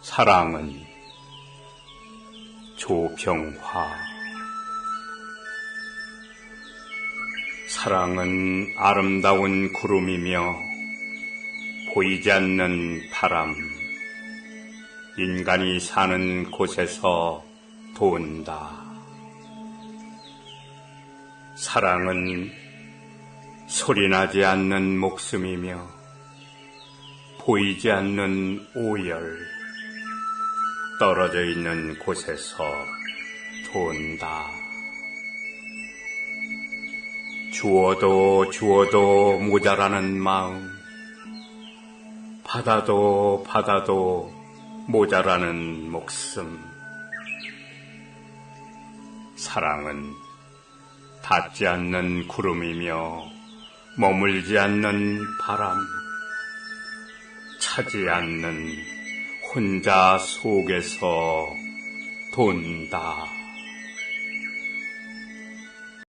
사랑은 조평화. 사랑은 아름다운 구름이며 보이지 않는 바람. 인간이 사는 곳에서 돈다. 사랑은 소리나지 않는 목숨이며 보이지 않는 오열 떨어져 있는 곳에서 돈다. 주어도 주어도 모자라는 마음 받아도 받아도 모자라는 목숨 사랑은 닿지 않는 구름이며 머물지 않는 바람, 차지 않는 혼자 속에서 돈다.